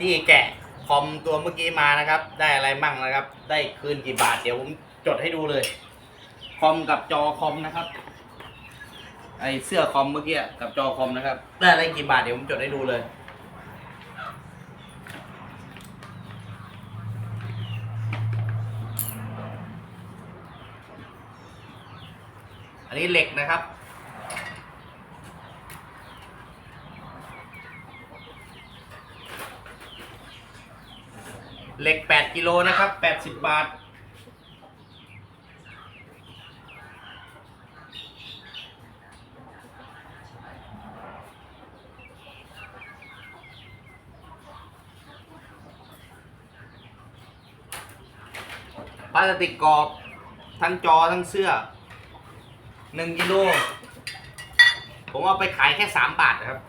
ที่แกะคอมตัวเมื่อกี้มานะครับ ได้อะไรมั่งนะครับ ได้คืนกี่บาทเดี๋ยวผมจดให้ดูเลย คอมกับจอคอมนะครับ ไอเสื้อคอมเมื่อกี้กับจอคอมนะครับ ได้อะไรกี่บาทเดี๋ยวผมจดให้ดูเลยอันนี้เหล็กนะครับ เหล็ก 8 กิโลนะครับ 80 บาท พลาสติกกรอบ ทั้งจอทั้งเสื้อ 1 กิโล ผมเอาไปขายแค่ 3 บาทนะครับ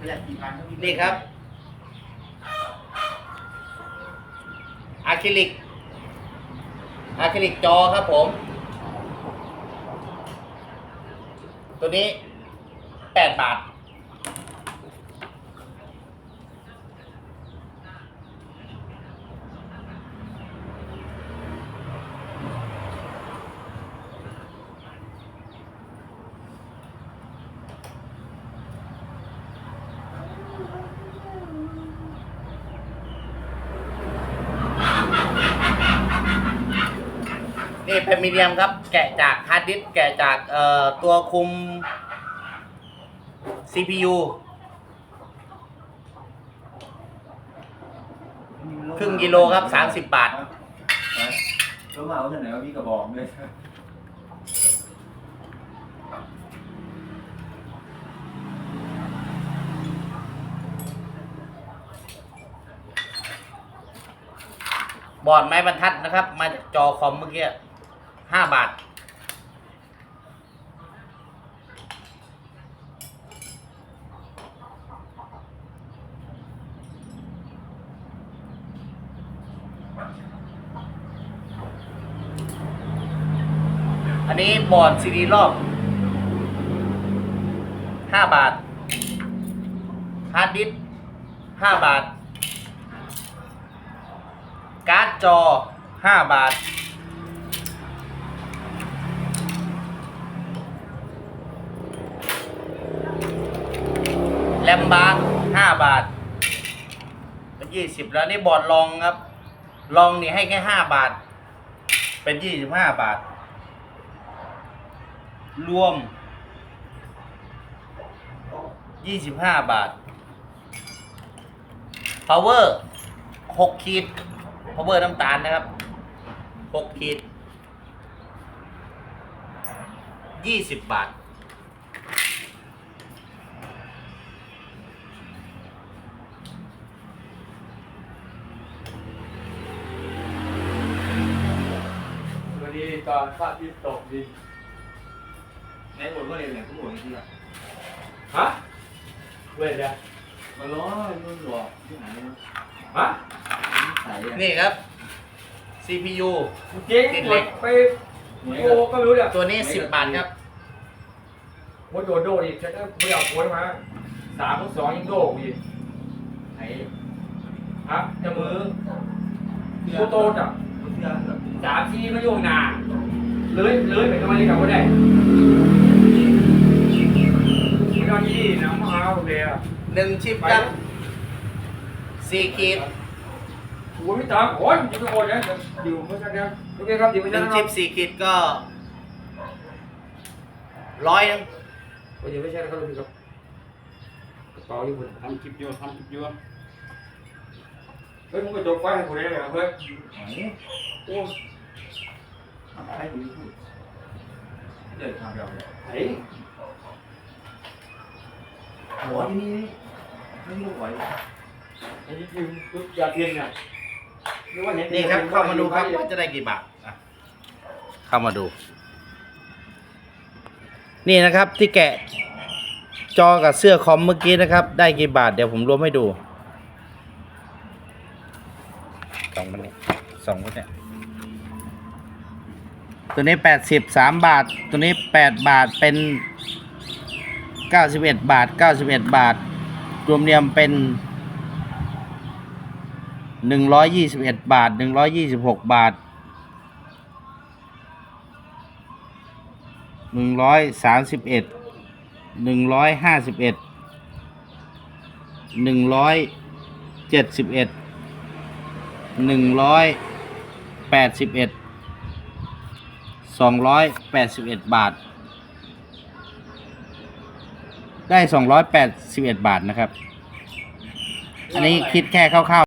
ประหยัดกี่พันก็มีนี่ครับอะคริลิกอะคริลิกจอครับผม ตัวนี้แปดบาท นี่แพมิเนียมครับ แกะจากฮาร์ดดิสก์แกะจากเอ่อตัวคุม CPU ครึ่งกิโลครับ 30 บาท รู้มาว่าท่านไหนว่าพี่กระบอกเลยบอร์ดไม้บรรทัดนะครับ มาจากจอคอมเมื่อกี้ ห้าบาท อันนี้บอร์ดซีดีรอบห้าบาทฮาร์ดดิสก์ห้าบาท การ์ดจอ5บาท แลมบางห้าบาทเป็นยี่สิบแล้วนี่บอร์ดลองครับ ลองนี่ให้แค่ห้าบาท เป็นยี่สิบห้าบาท รวมยี่สิบห้าบาทพาวเวอร์หกขีดพาวเวอร์น้ำตาลนะครับหกขีดยี่สิบบาท วันนี้ตอนพระอาทิตย์ตกดินในหมดก็เลยเนี่ยทุกหมดที่ละฮะเว้ยเดี๋ยวมาล้อรุ่นหลอกที่ไหนนะฮะใส่อะนี่ครับ CPU เจ๊งหมดไปโอ้ก็ไม่รู้เนี่ยตัวนี้ 10 บาทครับโมโดโดอีกฉันก็ไม่เอาโค้ดมาสามสองยังโดอีกไอ้ฮะจะมือโคโตจ้ะเสื้อแบบ สามทีไม่โยงนาเลยเลยไปทำไมกับว่าได้ไม่ต้องยี่นะมาเอาเลยอะ1ชิปครับ4ขีดโอ้ยไม่ตามโอ้ยจะไปโอนนะอยู่เมื่อสักเดียวโอเคครับอยู่ไม่ใช่1นะคชิรับป4ขีดก็ร้อยนึงโอ้ยไม่ใช่นะครับลูกครับกระเป๋าอยู่บนทำคลิปอยู่ทำคลิปอยู่ เฮ้ยมึงกระจกไฟให้กูได้เลยครับเพื่อนไหนโอ้ใครดูพูดเดินทางเดียวเลยไอ้หัวที่นี่ไม่รู้ไหวไอ้ที่ยืมตุ๊กยาเทียนเนี่ยนี่ครับเข้ามาดูครับว่าจะได้กี่บาทอะเข้ามาดู นี่นะครับที่แกะจอกับเสื้อคอมเมื่อกี้นะครับ ได้กี่บาทเดี๋ยวผมรวมให้ดู องมันนี่สองมันเนี่ยตัวนี้แปดสิบสามบาท ตัวนี้แปดบาทเป็นเก้าสิบเอ็ดบาทเก้าสิบเอ็ดบาท รวมเรียมเป็นหนึ่งร้อยยี่สิบเอ็ดบาทหนึ่งร้อยยี่สิบหกบาทหนึ่งร้อยสามสิบเอ็ดหนึ่งร้อยห้าสิบเอ็ดหนึ่งร้อยเจ็ดสิบเอ็ด หนึ่งร้อยแปดสิบเอ็ดสองร้อยแปดสิบเอ็ดบาท ได้สองร้อยแปดสิบเอ็ดบาทนะครับ อันนี้คิดแค่คร่าวๆ